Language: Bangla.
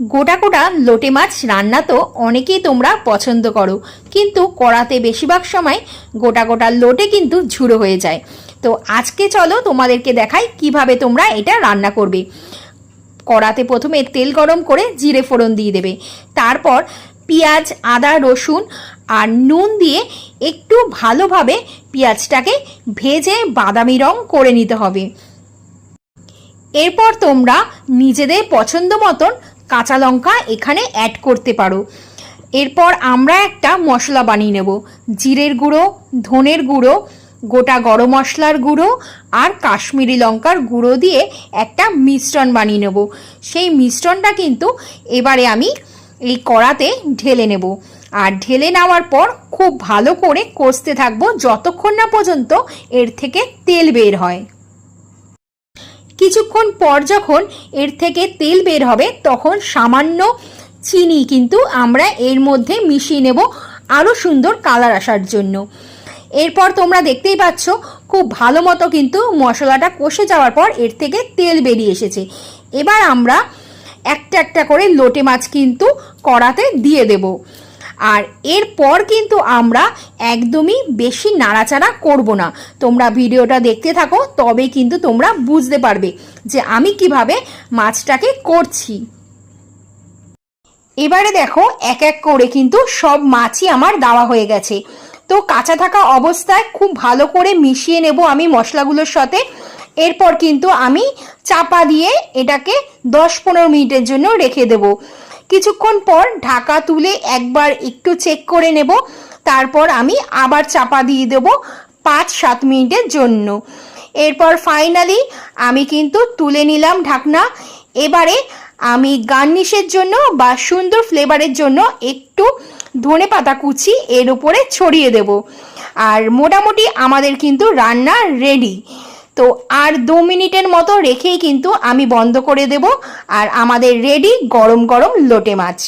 গোটা গোটা লোটে মাছ রান্না তো অনেকেই তোমরা পছন্দ করো। কিন্তু কড়াতে বেশিরভাগ সময় গোটা গোটা লোটে কিন্তু ঝুড়ো হয়ে যায়। তো আজকে চলো তোমাদেরকে দেখাই কীভাবে তোমরা এটা রান্না করবে। কড়াতে প্রথমে তেল গরম করে জিরে ফোড়ন দিয়ে দেবে। তারপর পেঁয়াজ, আদা, রসুন আর নুন দিয়ে একটু ভালোভাবে পেঁয়াজটাকে ভেজে বাদামি রং করে নিতে হবে। এরপর তোমরা নিজেদের পছন্দ মতন কাঁচা লঙ্কা এখানে অ্যাড করতে পারো। এরপর আমরা একটা মশলা বানিয়ে নেব। জিরের গুঁড়ো, ধনের গুঁড়ো, গোটা গরম মশলার গুঁড়ো আর কাশ্মীরি লঙ্কার গুঁড়ো দিয়ে একটা মিশ্রণ বানিয়ে নেব। সেই মিশ্রণটা কিন্তু এবারে আমি এই কড়াতে ঢেলে নেব। আর ঢেলে নেওয়ার পর খুব ভালো করে কষতে থাকব। যতক্ষণ না পর্যন্ত এর থেকে তেল বের হয়। কিছুক্ষণ পর যখন এর থেকে তেল বের হবে, তখন সামান্য চিনি কিন্তু আমরা এর মধ্যে মিশিয়ে নেব আরও সুন্দর কালার আসার জন্য। এরপর তোমরা দেখতেই পাচ্ছ, খুব ভালো মতো কিন্তু মশলাটা কষে যাওয়ার পর এর থেকে তেল বেরিয়ে এসেছে। এবার আমরা একটা একটা করে লোটে মাছ কিন্তু কড়াতে দিয়ে দেব। আর এরপর কিন্তু আমরা একদমই বেশি নাড়াচাড়া করব না। তোমরা ভিডিওটা দেখতে থাকো, তবে কিন্তু তোমরা বুঝতে পারবে যে আমি কীভাবে মাছটাকে করছি। এবারে দেখো, এক এক করে কিন্তু সব মাছই আমার দেওয়া হয়ে গেছে। তো কাঁচা থাকা অবস্থায় খুব ভালো করে মিশিয়ে নেব আমি মশলাগুলোর সাথে। এরপর কিন্তু আমি চাপা দিয়ে এটাকে দশ পনেরো মিনিটের জন্য রেখে দেব। কিছুক্ষণ পর ঢাকা তুলে একবার একটু চেক করে নেব। তারপর আমি আবার চাপা দিয়ে দেব পাঁচ সাত মিনিটের জন্য। এরপর ফাইনালি আমি কিন্তু তুলে নিলাম ঢাকনা। এবারে আমি গার্নিশের জন্য বা সুন্দর ফ্লেভারের জন্য একটু ধনে পাতা কুচি এর উপরে ছড়িয়ে দেব। আর মোটামুটি আমাদের কিন্তু রান্না রেডি তো আর দু মিনিটের মতো রেখেই কিন্তু আমি বন্ধ করে দেব। আর আমাদের রেডি গরম গরম লোটে মাছ।